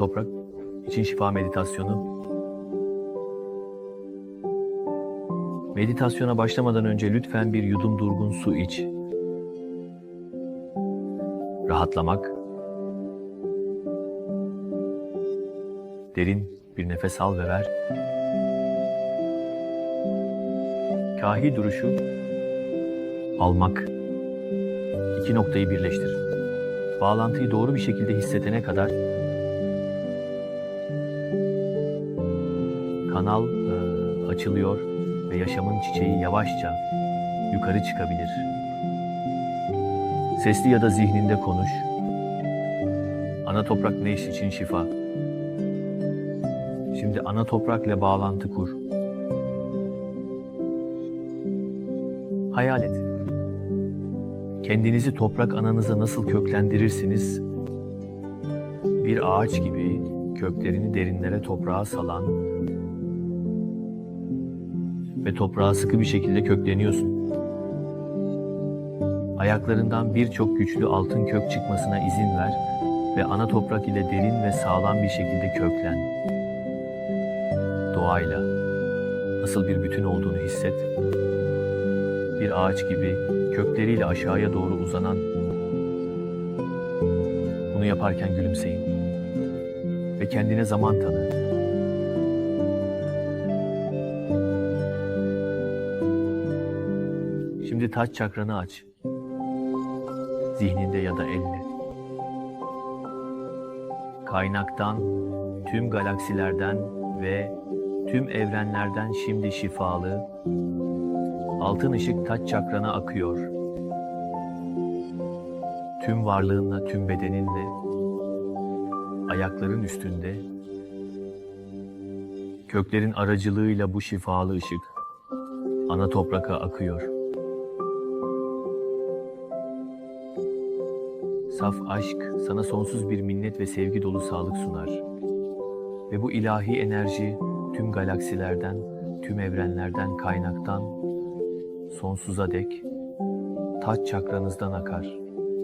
Toprak için şifa meditasyonu. Meditasyona başlamadan önce lütfen bir yudum durgun su iç. Rahatlamak. Derin bir nefes al ve ver. Kahi duruşu almak. İki noktayı birleştir. Bağlantıyı doğru bir şekilde hissedene kadar kanal e, açılıyor ve yaşamın çiçeği yavaşça yukarı çıkabilir. Sesli ya da zihninde konuş. Ana toprak ne iş için şifa? Şimdi ana toprakla bağlantı kur. Hayal et. Kendinizi toprak ananıza nasıl köklendirirsiniz? Bir ağaç gibi köklerini derinlere toprağa salan ve toprağa sıkı bir şekilde kökleniyorsun. Ayaklarından birçok güçlü altın kök çıkmasına izin ver ve ana toprak ile derin ve sağlam bir şekilde köklen. Doğayla nasıl bir bütün olduğunu hisset. Bir ağaç gibi kökleriyle aşağıya doğru uzanan. Bunu yaparken gülümseyin ve kendine zaman tanı. Şimdi taç çakranı aç. Zihninde ya da elde. Kaynaktan, tüm galaksilerden ve tüm evrenlerden şimdi şifalı, altın ışık taç çakrana akıyor. Tüm varlığınla, tüm bedeninle, ayakların üstünde, köklerin aracılığıyla bu şifalı ışık ana topraka akıyor. Saf aşk sana sonsuz bir minnet ve sevgi dolu sağlık sunar. Ve bu ilahi enerji tüm galaksilerden, tüm evrenlerden kaynaktan sonsuza dek taç çakranızdan akar.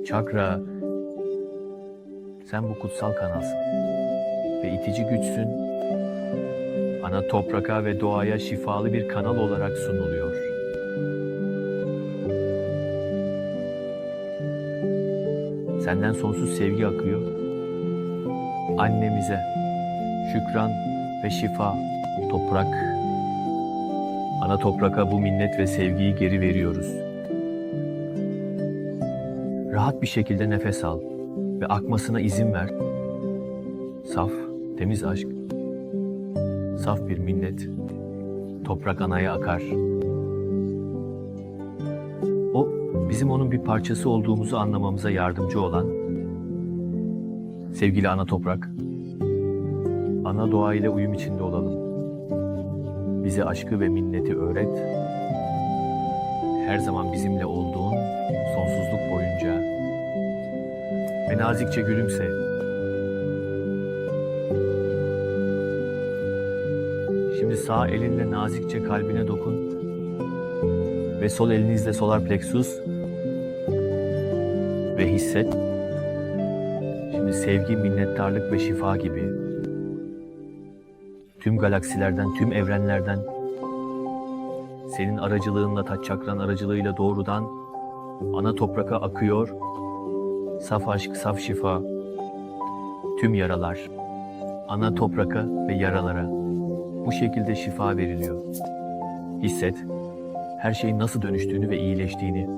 Çakra, sen bu kutsal kanalsın ve itici güçsün. Ana topraka ve doğaya şifalı bir kanal olarak sunuluyor. Senden sonsuz sevgi akıyor. Annemize şükran ve şifa, toprak. Ana topraka bu minnet ve sevgiyi geri veriyoruz. Rahat bir şekilde nefes al ve akmasına izin ver. Saf, temiz aşk, saf bir minnet, toprak anaya akar. Bizim onun bir parçası olduğumuzu anlamamıza yardımcı olan sevgili ana toprak. Ana doğa ile uyum içinde olalım. Bize aşkı ve minneti öğret. Her zaman bizimle olduğun sonsuzluk boyunca. Ve nazikçe gülümse. Şimdi sağ elinle nazikçe kalbine dokun ve sol elinizle solar plexus ve hisset. Şimdi sevgi, minnettarlık ve şifa gibi tüm galaksilerden, tüm evrenlerden senin aracılığınla, taç çakran aracılığıyla doğrudan ana topraka akıyor. Saf aşk, saf şifa, tüm yaralar, ana topraka ve yaralara bu şekilde şifa veriliyor. Hisset, her şeyin nasıl dönüştüğünü ve iyileştiğini.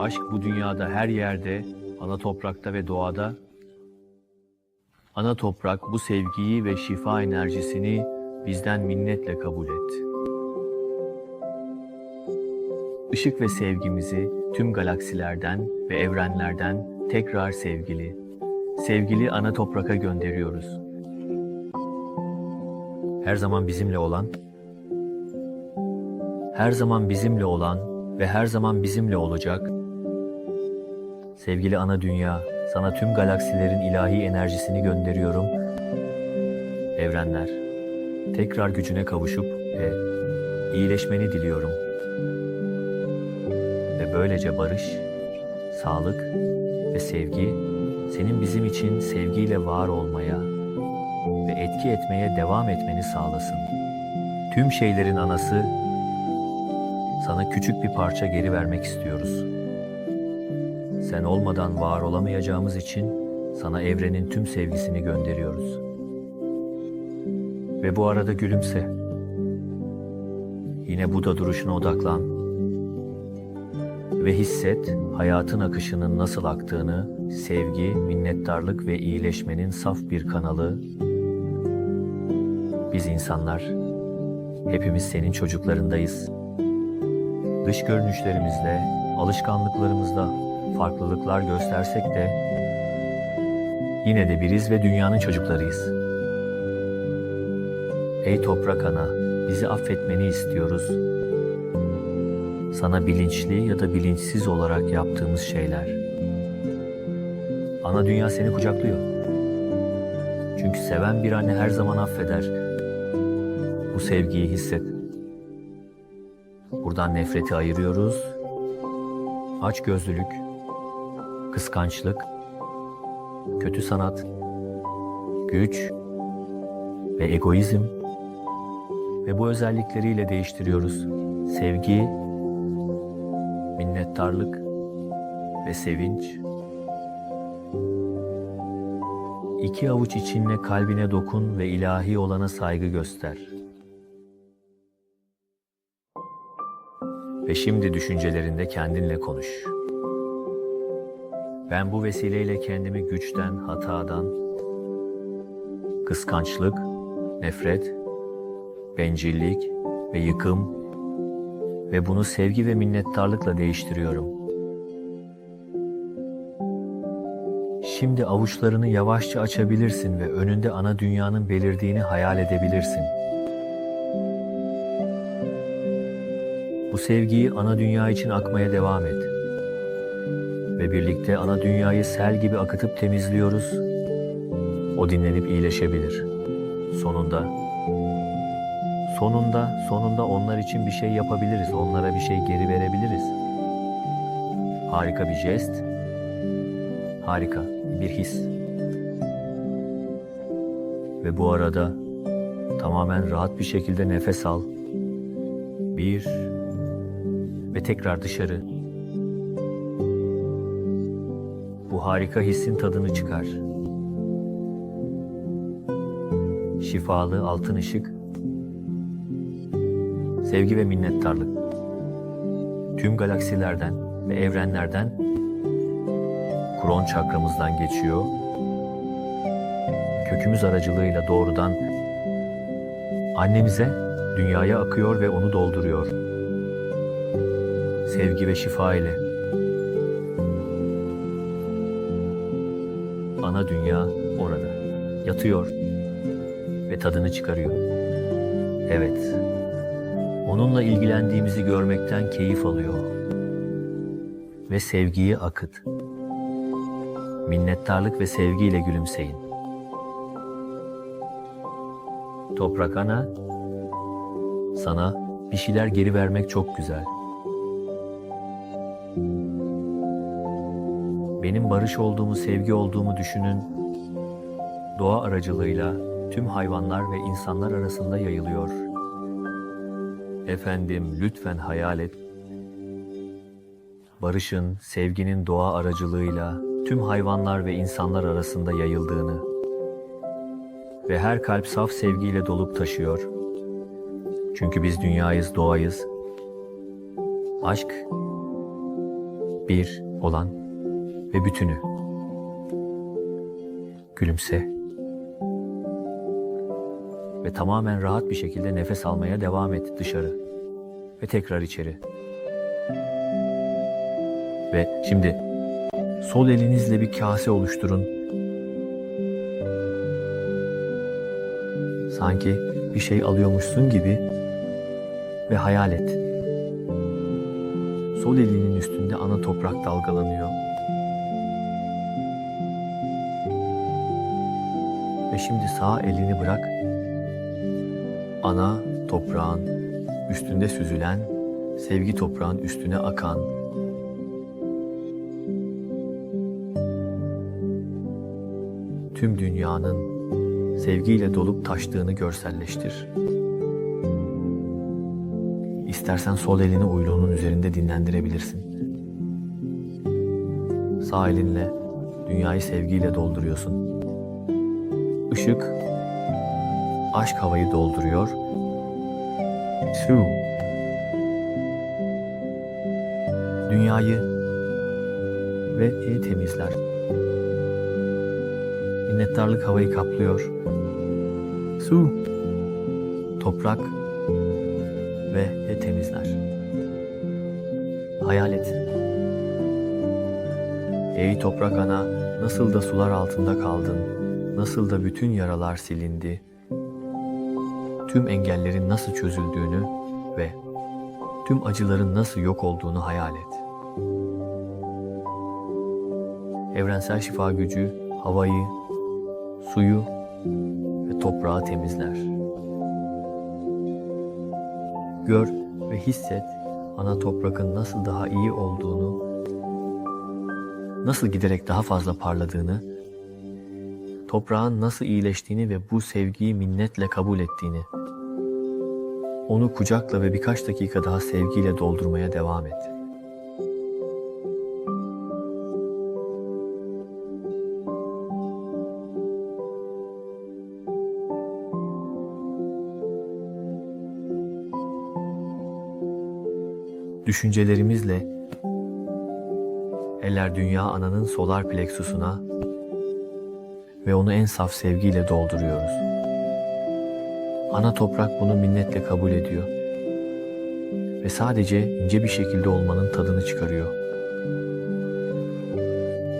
Aşk bu dünyada her yerde, ana toprakta ve doğada. Ana toprak bu sevgiyi ve şifa enerjisini bizden minnetle kabul et. Işık ve sevgimizi tüm galaksilerden ve evrenlerden tekrar sevgili, sevgili ana topraka gönderiyoruz. Her zaman bizimle olan her zaman bizimle olan ve her zaman bizimle olacak. Sevgili ana dünya, sana tüm galaksilerin ilahi enerjisini gönderiyorum. Evrenler, tekrar gücüne kavuşup ve iyileşmeni diliyorum. Ve böylece barış, sağlık ve sevgi senin bizim için sevgiyle var olmaya ve etki etmeye devam etmeni sağlasın. Tüm şeylerin anası sana küçük bir parça geri vermek istiyoruz. Sen olmadan var olamayacağımız için sana evrenin tüm sevgisini gönderiyoruz. Ve bu arada gülümse. Yine Buda duruşuna odaklan. Ve hisset hayatın akışının nasıl aktığını, sevgi, minnettarlık ve iyileşmenin saf bir kanalı. Biz insanlar, hepimiz senin çocuklarındayız. Dış görünüşlerimizle, alışkanlıklarımızda farklılıklar göstersek de yine de biriz ve dünyanın çocuklarıyız. Ey toprak ana, bizi affetmeni istiyoruz. Sana bilinçli ya da bilinçsiz olarak yaptığımız şeyler. Ana dünya seni kucaklıyor. Çünkü seven bir anne her zaman affeder. Bu sevgiyi hisset. Buradan nefreti ayırıyoruz. Açgözlülük, kıskançlık, kötü sanat, güç ve egoizm ve bu özellikleriyle değiştiriyoruz. Sevgi, minnettarlık ve sevinç. İki avuç içinle kalbine dokun ve ilahi olana saygı göster. Ve şimdi düşüncelerinde kendinle konuş. Ben bu vesileyle kendimi güçten, hatadan, kıskançlık, nefret, bencillik ve yıkım ve bunu sevgi ve minnettarlıkla değiştiriyorum. Şimdi avuçlarını yavaşça açabilirsin ve önünde ana dünyanın belirdiğini hayal edebilirsin. Bu sevgiyi ana dünya için akmaya devam et. Birlikte ana dünyayı sel gibi akıtıp temizliyoruz. O dinlenip iyileşebilir. Sonunda Sonunda, sonunda onlar için bir şey yapabiliriz. Onlara bir şey geri verebiliriz. Harika bir jest. Harika bir his. Ve bu arada tamamen rahat bir şekilde nefes al. Bir ve tekrar dışarı. Bu harika hissin tadını çıkar. Şifalı altın ışık sevgi ve minnettarlık. Tüm galaksilerden ve evrenlerden kron çakramızdan geçiyor. Kökümüz aracılığıyla doğrudan annemize, dünyaya akıyor ve onu dolduruyor. Sevgi ve şifa ile. Yatıyor ve tadını çıkarıyor. Evet, onunla ilgilendiğimizi görmekten keyif alıyor. Ve sevgiyi akıt. Minnettarlık ve sevgiyle gülümseyin. Toprak ana, sana bir şeyler geri vermek çok güzel. Benim barış olduğumu, sevgi olduğumu düşünün. Doğa aracılığıyla tüm hayvanlar ve insanlar arasında yayılıyor.'' Efendim lütfen hayal et. Barışın, sevginin doğa aracılığıyla tüm hayvanlar ve insanlar arasında yayıldığını ve her kalp saf sevgiyle dolup taşıyor. Çünkü biz dünyayız, doğayız. Aşk bir olan ve bütünü. Gülümse ve tamamen rahat bir şekilde nefes almaya devam et dışarı ve tekrar içeri. Ve şimdi sol elinizle bir kase oluşturun. Sanki bir şey alıyormuşsun gibi ve hayal et. Sol elinin üstünde ana toprak dalgalanıyor. Ve şimdi sağ elini bırak ana toprağın üstünde süzülen, sevgi toprağın üstüne akan tüm dünyanın sevgiyle dolup taştığını görselleştir. İstersen sol elini uyluğunun üzerinde dinlendirebilirsin. Sağ elinle dünyayı sevgiyle dolduruyorsun. Işık, aşk havayı dolduruyor. Su, dünyayı ve iyi temizler. Minnettarlık havayı kaplıyor. Su, toprak ve e temizler. Hayal et. Ey toprak ana, nasıl da sular altında kaldın, nasıl da bütün yaralar silindi, tüm engellerin nasıl çözüldüğünü ve tüm acıların nasıl yok olduğunu hayal et. Evrensel şifa gücü havayı, suyu ve toprağı temizler. Gör ve hisset ana toprakın nasıl daha iyi olduğunu, nasıl giderek daha fazla parladığını, toprağın nasıl iyileştiğini ve bu sevgiyi minnetle kabul ettiğini. Onu kucakla ve birkaç dakika daha sevgiyle doldurmaya devam et. Düşüncelerimizle eller dünya ananın solar plexusuna ve onu en saf sevgiyle dolduruyoruz. Ana toprak bunu minnetle kabul ediyor ve sadece ince bir şekilde olmanın tadını çıkarıyor.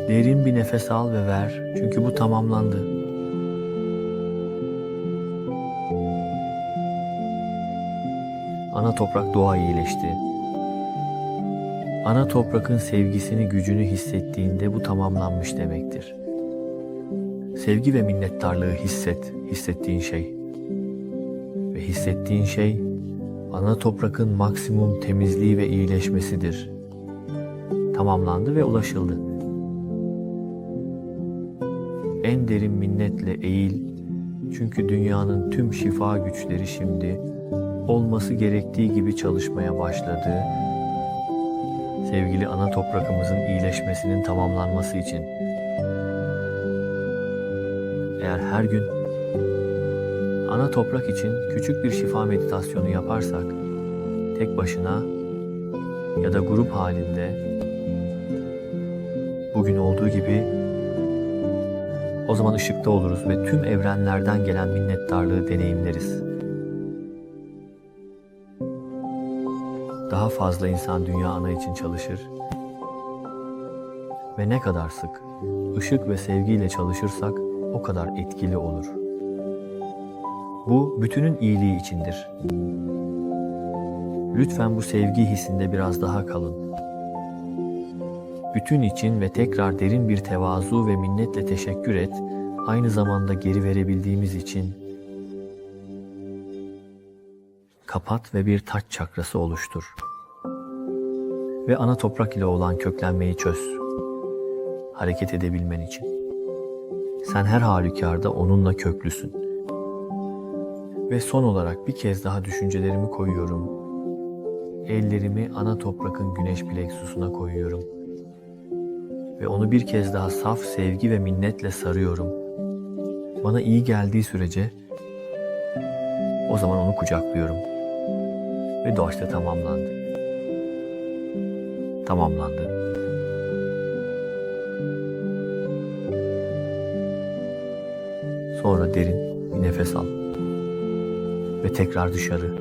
Derin bir nefes al ve ver çünkü bu tamamlandı. Ana toprak doğa iyileşti. Ana toprakın sevgisini, gücünü hissettiğinde bu tamamlanmış demektir. Sevgi ve minnettarlığı hisset, hissettiğin şey. Hissettiğin şey, ana toprakın maksimum temizliği ve iyileşmesidir. Tamamlandı ve ulaşıldı. En derin minnetle eğil, çünkü dünyanın tüm şifa güçleri şimdi olması gerektiği gibi çalışmaya başladı sevgili ana toprakımızın iyileşmesinin tamamlanması için. Eğer her gün ana toprak için küçük bir şifa meditasyonu yaparsak, tek başına ya da grup halinde bugün olduğu gibi o zaman ışıkta oluruz ve tüm evrenlerden gelen minnettarlığı deneyimleriz. daha fazla insan dünya ana için çalışır. Ve ne kadar sık ışık ve sevgiyle çalışırsak o kadar etkili olur. Bu bütünün iyiliği içindir. Lütfen bu sevgi hissinde biraz daha kalın. Bütün için ve tekrar derin bir tevazu ve minnetle teşekkür et, aynı zamanda geri verebildiğimiz için kapat ve bir taç çakrası oluştur. Ve ana toprak ile olan köklenmeyi çöz. Hareket edebilmen için. Sen her halükarda onunla köklüsün. Ve son olarak bir kez daha düşüncelerimi koyuyorum. Ellerimi ana toprakın güneş pleksusuna koyuyorum. Ve onu bir kez daha saf sevgi ve minnetle sarıyorum. Bana iyi geldiği sürece o zaman onu kucaklıyorum. Ve doğaçta tamamlandı. Tamamlandı. Sonra derin bir nefes al. Ve tekrar dışarı.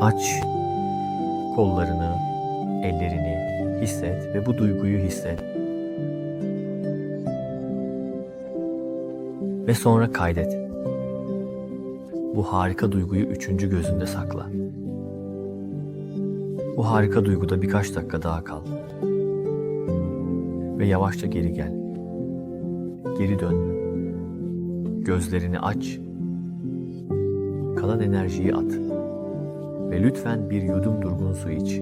Aç kollarını, ellerini hisset ve bu duyguyu hisset. Ve sonra kaydet. Bu harika duyguyu üçüncü gözünde sakla. Bu harika duyguda birkaç dakika daha kal. Ve yavaşça geri gel. Geri dön. Gözlerini aç. Kalan enerjiyi at. Ve lütfen bir yudum durgun su iç.